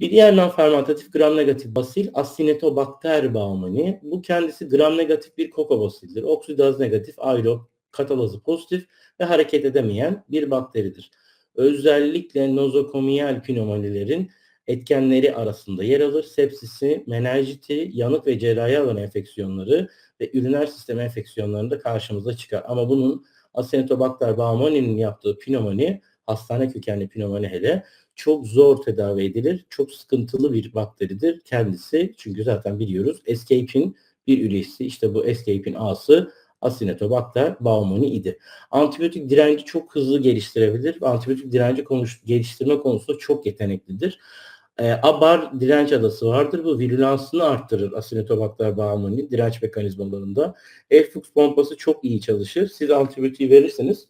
Bir diğer non-fermentatif gram negatif basil Acinetobacter baumannii. Bu kendisi gram negatif bir kokobasildir. Oksidaz negatif, aerob, katalazı pozitif ve hareket edemeyen bir bakteridir. Özellikle nozokomiyal pneumonilerin etkenleri arasında yer alır. Sepsisi, menenjiti, yanık ve cerrahi alan enfeksiyonları ve üriner sistem enfeksiyonlarında karşımıza çıkar. Ama bunun Acinetobacter baumanni'nin yaptığı pneumoni, hastane kökenli pneumoni hele çok zor tedavi edilir. Çok sıkıntılı bir bakteridir kendisi. Çünkü zaten biliyoruz Escape'in bir üyesi. İşte bu Escape'in A'sı Acinetobacter baumannii idi. Antibiyotik direnci çok hızlı geliştirebilir. Antibiyotik direnci konuş, geliştirme konusunda çok yeteneklidir. E, abar direnç adası vardır. Bu virülansını arttırır Acinetobacter baumannii direnç mekanizmalarında. Efflux pompası çok iyi çalışır. Siz antibiyotiği verirseniz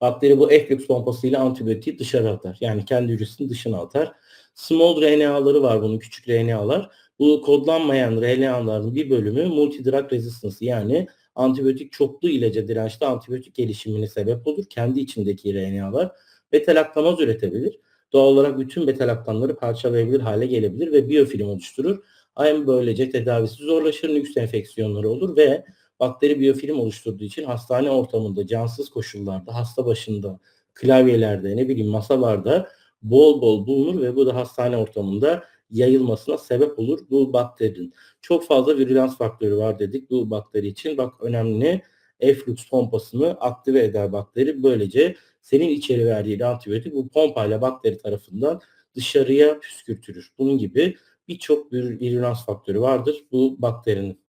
bakteri bu efflux pompasıyla antibiyotiği dışarı atar. Yani kendi hücresini dışına atar. Small RNA'ları var bunun küçük RNA'lar. Bu kodlanmayan RNA'ların bir bölümü multidrug resistance yani antibiyotik çoklu ilaca dirençli antibiyotik gelişimine sebep olur. Kendi içindeki RNA'lar beta-laktamaz üretebilir. Doğal olarak bütün beta-laktamları parçalayabilir hale gelebilir ve biyofilm oluşturur. Hem böylece tedavisi zorlaşır, nüks enfeksiyonları olur ve bakteri biyofilm oluşturduğu için hastane ortamında, cansız koşullarda, hasta başında, klavyelerde, ne bileyim masalarda bol bol bulunur ve bu da hastane ortamında yayılmasına sebep olur bu bakterinin. Çok fazla virülans faktörü var dedik bu bakteri için. Bak önemli efflux pompasını aktive eder bakteri. Böylece senin içeri verdiğin antibiyotik bu pompayla bakteri tarafından dışarıya püskürtülür. Bunun gibi birçok virülans faktörü vardır bu bakterinin.